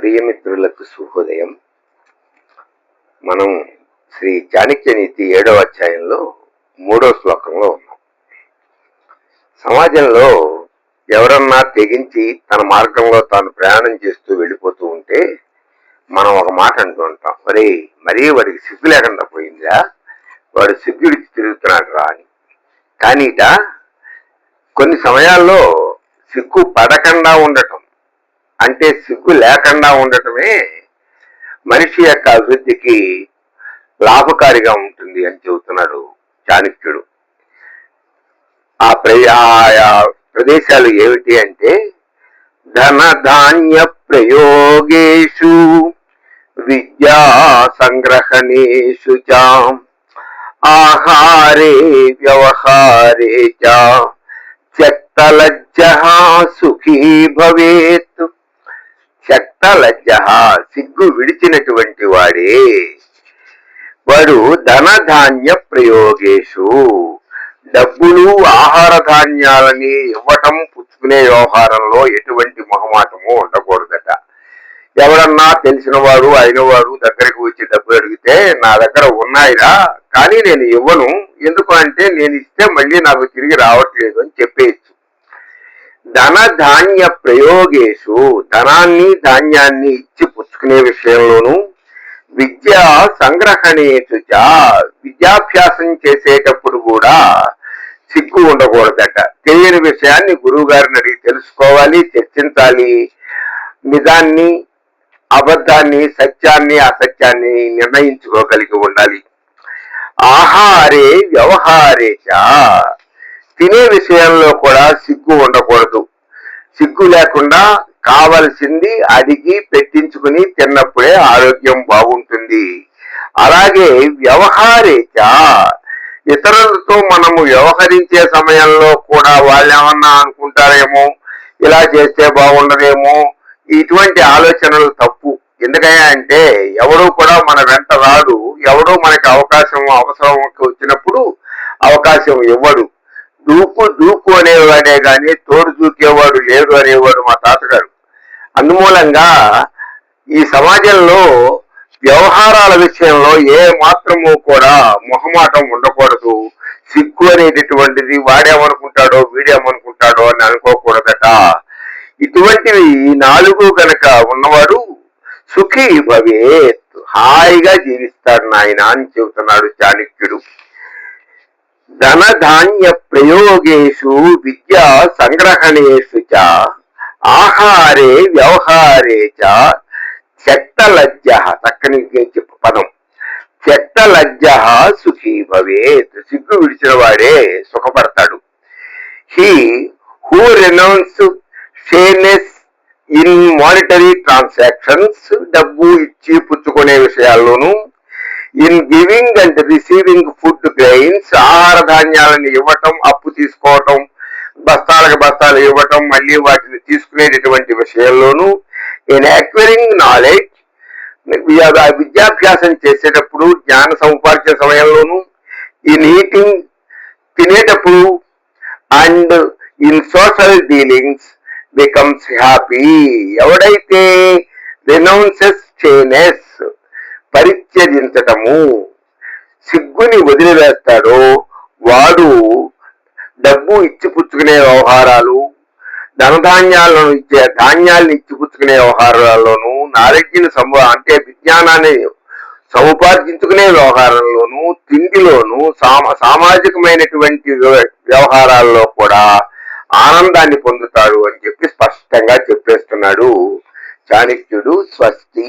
ప్రియమిత్రులకు శుభోదయం. మనం శ్రీ చాణక్య నీతి ఏడవ అధ్యాయంలో మూడో శ్లోకంలో ఉన్నాం. సమాజంలో ఎవరన్నా తెగించి తన మార్గంలో తాను ప్రయాణం చేస్తూ వెళ్ళిపోతూ ఉంటే మనం ఒక మాట అంటూ ఉంటాం. మరి మరీ వాడికి సిగ్గు లేకుండా పోయిందా వాడు సిగ్గుడికి తిరుగుతున్నాడు రా అని. కానీ కొన్ని సమయాల్లో సిగ్గు పడకుండా ఉండటం అంటే సిగ్గు లేకుండా ఉండటమే మనిషి యొక్క అభివృద్ధికి లాభకారిగా ఉంటుంది అని చెబుతున్నాడు చాణక్యుడు. ఆ ప్ర ప్రదేశాలు ఏమిటి అంటే ధన ధాన్య ప్రయోగేషు విద్యా సంగ్రహణేషు ఆహారే వ్యవహారే చ త్యక్తలజ్జ సుఖీ భవేత్. త్యక్తలజ్జ సిగ్గు విడిచినటువంటి వాడే. వాడు ధన ధాన్య ప్రయోగేషు. డబ్బులు ఆహార ధాన్యాలని ఇవ్వటం పుచ్చుకునే వ్యవహారంలో ఎటువంటి మొహమాటము ఉండకూడదట. ఎవరన్నా తెలిసిన వారు అయిన వారు దగ్గరికి వచ్చి డబ్బులు అడిగితే నా దగ్గర ఉన్నాయిరా కానీ నేను ఇవ్వను. ఎందుకు అంటే నేను ఇస్తే మళ్ళీ నాకు తిరిగి రావట్లేదు అని చెప్పేసి ధన ధాన్య ప్రయోగేషు ధనాన్ని ధాన్యాన్ని ఇచ్చి పుచ్చుకునే విషయంలోనూ విద్య సంగ్రహణేషు విద్యాభ్యాసం చేసేటప్పుడు కూడా సిగ్గు ఉండకూడదట. తెలియని విషయాన్ని గురువు గారిని అడిగి తెలుసుకోవాలి చర్చించాలి. నిజాన్ని అబద్ధాన్ని సత్యాన్ని అసత్యాన్ని నిర్ణయించుకోగలిగి ఉండాలి. ఆహారే వ్యవహారే చ తినే విషయంలో కూడా సిగ్గు ఉండకూడదు. సిగ్గు లేకుండా కావలసింది అడిగి పెట్టించుకుని తిన్నప్పుడే ఆరోగ్యం బాగుంటుంది. అలాగే వ్యవహారేచ ఇతరులతో మనము వ్యవహరించే సమయంలో కూడా వాళ్ళు ఏమన్నా అనుకుంటారేమో ఇలా చేస్తే బాగుండదేమో ఇటువంటి ఆలోచనలు తప్పు. ఎందుకయ్యా అంటే ఎవడు కూడా మన వెంట రాడు. ఎవడో మనకి అవకాశం అవసరం వచ్చినప్పుడు అవకాశం ఇవ్వడు. దూకు దూకు అనేవాడే గాని తోడు దూకేవాడు లేడు అనేవాడు మా తాతగారు. అందుమూలంగా ఈ సమాజంలో వ్యవహారాల విషయంలో ఏ మాత్రము కూడా మొహమాటం ఉండకూడదు. సిగ్గు అనేటటువంటిది వాడేమనుకుంటాడో వీడేమనుకుంటాడో అని అనుకోకూడదట. ఇటువంటివి ఈ నాలుగు గనక ఉన్నవాడు సుఖీ భవేత్ హాయిగా జీవిస్తాడు నాయన అని చెబుతున్నాడు చాణక్యుడు. ధన ధాన్య ప్రయోగేషు విద్యా సంగ్రహణేషు చ ఆహారే వ్యవహారే చ చెట్టలజ్జ చక్కని చెప్పు పదం. చెట్టలజ్జ సుఖీ భవేత్ సిగ్గు విడిచిన వాడే సుఖపడతాడు. He who renounce fairness in monetary transactions డబ్బు ఇచ్చి పుచ్చుకునే విషయాల్లోనూ in giving and receiving food grains ఆహార ధాన్యాలను ఇవ్వటం అప్పు తీసుకోవటం బస్తాలకు బస్తాలు ఇవ్వటం మళ్ళీ వాటిని తీసుకునేటటువంటి విషయంలోనూ ఇన్ యాక్వరింగ్ నాలెడ్జ్ విద్యాభ్యాసం చేసేటప్పుడు జ్ఞాన సముపార్జన సమయంలోనూ ఇన్ ఈటింగ్ తినేటప్పుడు and in social dealings becomes happy ఎవడైతే రినౌన్సెస్ చేనెస్ సిగ్గుని వదిలివేస్తాడో? వాడు డబ్బు ఇచ్చిపుచ్చుకునే వ్యవహారాలు ధనధాన్యాలను ఇచ్చే ధాన్యాలను ఇచ్చిపుచ్చుకునే వ్యవహారాల్లోనూ నాలెడ్జిని సంబ అంటే విజ్ఞానాన్ని సముపార్జించుకునే వ్యవహారంలోనూ తిండిలోనూ సామ సామాజికమైనటువంటి వ్యవహారాల్లో కూడా ఆనందాన్ని పొందుతాడు అని చెప్పి స్పష్టంగా చెప్పేస్తున్నాడు చాణక్యుడు స్వస్తి.